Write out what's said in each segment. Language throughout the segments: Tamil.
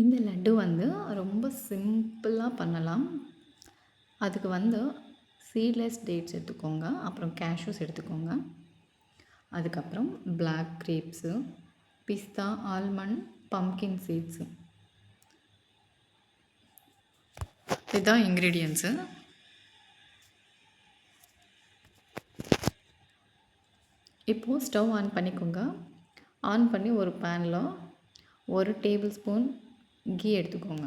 இந்த லட்டு வந்து ரொம்ப சிம்பிளாக பண்ணலாம். அதுக்கு வந்து சீட்லெஸ் டேட்ஸ் எடுத்துக்கோங்க. அப்புறம் கேஷ்யூஸ் எடுத்துக்கோங்க. அதுக்கப்புறம் பிளாக் கிரேப்ஸு, பிஸ்தா, ஆல்மண்ட், பம்கின் சீட்ஸு. இதுதான் இன்க்ரீடியன்ஸு இப்போது ஸ்டவ் ஆன் பண்ணிக்கோங்க. ஆன் பண்ணி ஒரு பேனில் ஒரு டேபிள் ஸ்பூன் கீ எடுத்துக்கோங்க.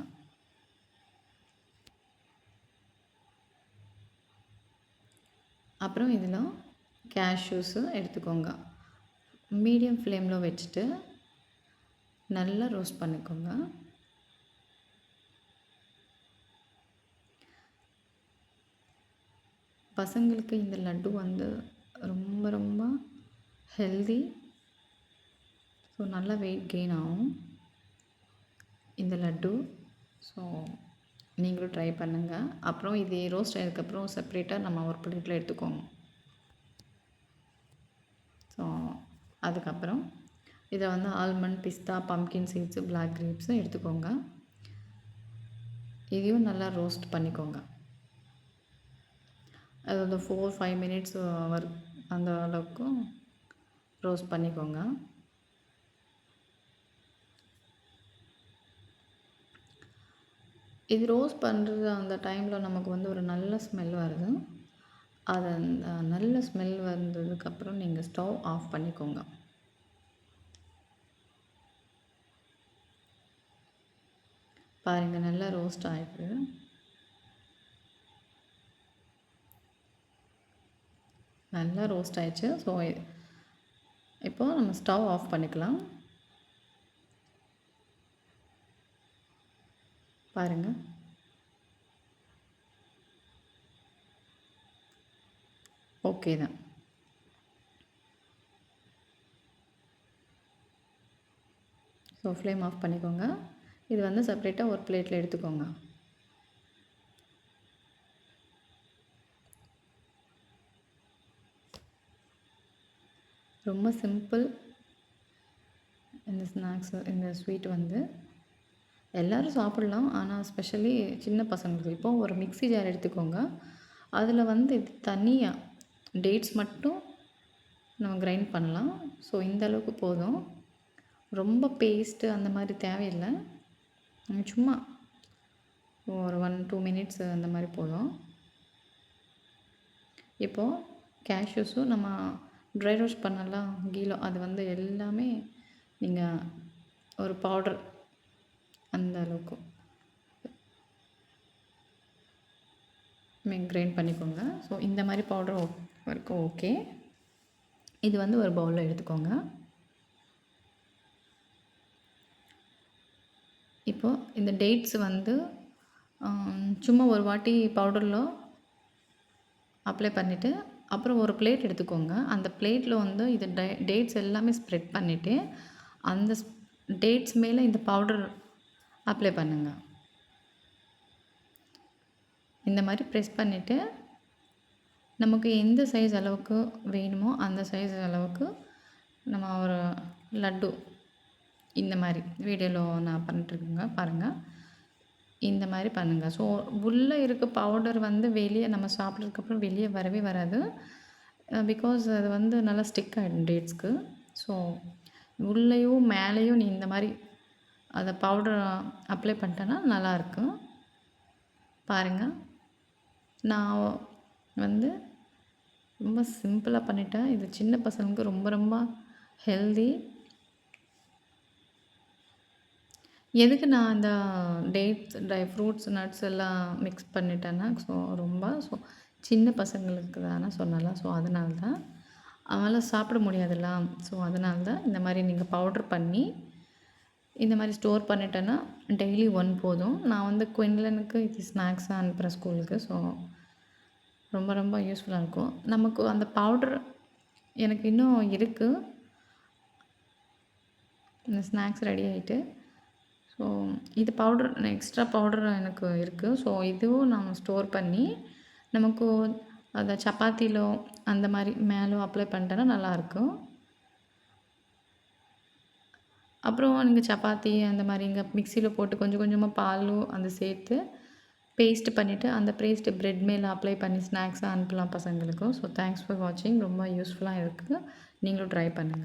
அப்புறம் இதில் கேஷ்யூஸும் எடுத்துக்கோங்க. மீடியம் ஃப்ளேமில் வச்சுட்டு நல்லா ரோஸ்ட் பண்ணிக்கோங்க. பசங்களுக்கு இந்த லட்டு வந்து ரொம்ப ரொம்ப ஹெல்தி. ஸோ நல்லா வெயிட் கெயின் ஆகும். இந்த லட்டு. ஸோ நீங்களும் ட்ரை பண்ணுங்கள் அப்புறம் இது ரோஸ்ட் ஆனதுக்கப்புறம் செப்ரேட்டாக நம்ம ஒரு பிளேட்டில் எடுத்துக்கோங்க. ஸோ அதுக்கப்புறம் இதை வந்து ஆல்மண்ட், பிஸ்தா, பம்ப்கின் சீட்ஸு, பிளாக் கிரேப்ஸும் எடுத்துக்கோங்க. இதையும் நல்லா ரோஸ்ட் பண்ணிக்கோங்க. அது வந்து ஃபோர் ஃபைவ் மினிட்ஸ் வரு அந்த அளவுக்கும் ரோஸ்ட் பண்ணிக்கோங்க. இது ரோஸ்ட் பண்ணுறது அந்த டைமில் நமக்கு வந்து ஒரு நல்ல ஸ்மெல் வருது. அது அந்த நல்ல ஸ்மெல் வந்ததுக்கப்புறம் நீங்கள் ஸ்டவ் ஆஃப் பண்ணிக்கோங்க. பாருங்க நல்லா ரோஸ்ட் ஆயிருக்கு. நல்லா ரோஸ்ட் ஆயிடுச்சு. ஸோ இப்போ நம்ம ஸ்டவ் ஆஃப் பண்ணிக்கலாம். பாருங்கள் ஓகே தான். ஸோ ஃப்ளேம் ஆஃப் பண்ணிக்கோங்க. இது வந்து செப்ரேட்டாக ஒரு பிளேட்டில் எடுத்துக்கோங்க. ரொம்ப சிம்பிள். இந்த ஸ்நாக்ஸ் இந்த ஸ்வீட் வந்து எல்லோரும் சாப்பிடலாம். ஆனால் ஸ்பெஷலி சின்ன பசங்களுக்கு. இப்போ ஒரு மிக்ஸி ஜார் எடுத்துக்கோங்க. அதில் வந்து இது தனியாக டேட்ஸ் மட்டும் நம்ம கிரைண்ட் பண்ணலாம். ஸோ இந்த அளவுக்கு போதும். ரொம்ப பேஸ்ட்டு அந்த மாதிரி தேவையில்லை சும்மா ஒரு 1, 2 மினிட்ஸ் அந்த மாதிரி போதும். இப்போது கேஷ்யூஸும் நம்ம ட்ரை ரோஸ்ட் பண்ணலாம் கீலோ அது வந்து எல்லாமே நீங்கள் ஒரு பவுடர் அந்த அளவுக்கு கிரைண்ட் பண்ணிக்கோங்க. ஸோ இந்த மாதிரி பவுடர் வரைக்கும் ஓகே. இது வந்து ஒரு பவுலில் எடுத்துக்கோங்க. இப்போது இந்த டேட்ஸ் வந்து சும்மா ஒரு வாட்டி பவுடரில் அப்ளை பண்ணிவிட்டு அப்புறம் ஒரு பிளேட் எடுத்துக்கோங்க. அந்த பிளேட்டில் வந்து இது டே டேட்ஸ் எல்லாமே ஸ்ப்ரெட் பண்ணிவிட்டு அந்த டேட்ஸ் மேலே இந்த பவுடர் அப்ளை பண்ணுங்க. இந்த மாதிரி ப்ரெஸ் பண்ணிவிட்டு நமக்கு எந்த சைஸ் அளவுக்கு வேணுமோ, அந்த சைஸ் அளவுக்கு நம்ம ஒரு லட்டு இந்த மாதிரி வீடியோவில் நான் பண்ணிட்டுருக்கேங்க பாருங்கள் இந்த மாதிரி பண்ணுங்கள் ஸோ உள்ளே இருக்க பவுடர் வந்து வெளியே நம்ம சாப்பிட்றதுக்கப்புறம் வெளியே வரவே வராது. பிகாஸ் அது வந்து நல்லா ஸ்டிக் ஆகிடும் டேட்ஸ்க்கு. ஸோ உள்ளேயும் மேலேயும் நீ இந்த மாதிரி அதை பவுடர் அப்ளை பண்ணிட்டேன்னா நல்லாயிருக்கும். பாருங்கள் நான் வந்து ரொம்ப சிம்பிளாக பண்ணிட்டேன். இது சின்ன பசங்களுக்கு ரொம்ப ரொம்ப ஹெல்தி. எதுக்கு நான் இந்த டேட்ஸ், ட்ரை ஃப்ரூட்ஸ், நட்ஸ் எல்லாம் மிக்ஸ் பண்ணிட்டேன்னா, ஸோ ரொம்ப ஸோ சின்ன பசங்களுக்கு தானே சொன்னலாம் ஸோ அதனால தான். அவங்களால சாப்பிட முடியாதுல்ல. ஸோ அதனால தான் இந்த மாதிரி நீங்கள் பவுடர் பண்ணி, இந்த மாதிரி ஸ்டோர் பண்ணிட்டேன்னா, டெய்லி ஒன் போதும். நான் வந்து குயின்லனுக்கு இது ஸ்நாக்ஸாக அனுப்புகிறேன் ஸ்கூலுக்கு. ஸோ ரொம்ப ரொம்ப யூஸ்ஃபுல்லாக இருக்கும். நமக்கு அந்த பவுடர் எனக்கு இன்னும் இருக்குது இந்த ஸ்நாக்ஸ் ரெடி ஆகிட்டு ஸோ இது பவுடர் எக்ஸ்ட்ரா பவுடர் எனக்கு இருக்குது ஸோ இதுவும் நம்ம ஸ்டோர் பண்ணி, நமக்கு அதை சப்பாத்திலோ அந்த மாதிரி மேலோ அப்ளை பண்ணிட்டேன்னா நல்லாயிருக்கும். அப்புறம் நீங்கள் சப்பாத்தி அந்த மாதிரி இங்கே மிக்சியில் போட்டு கொஞ்சம் கொஞ்சமாக பாலும் அந்த சேர்த்து பேஸ்ட் பண்ணிவிட்டு அந்த பேஸ்ட்டு ப்ரெட் மேலே அப்ளை பண்ணி ஸ்நாக்ஸாக அனுப்பலாம் பசங்களுக்கும் ஸோ தேங்க்ஸ் ஃபார் வாட்சிங் ரொம்ப யூஸ்ஃபுல்லாக இருக்குது நீங்களும் ட்ரை பண்ணுங்கள்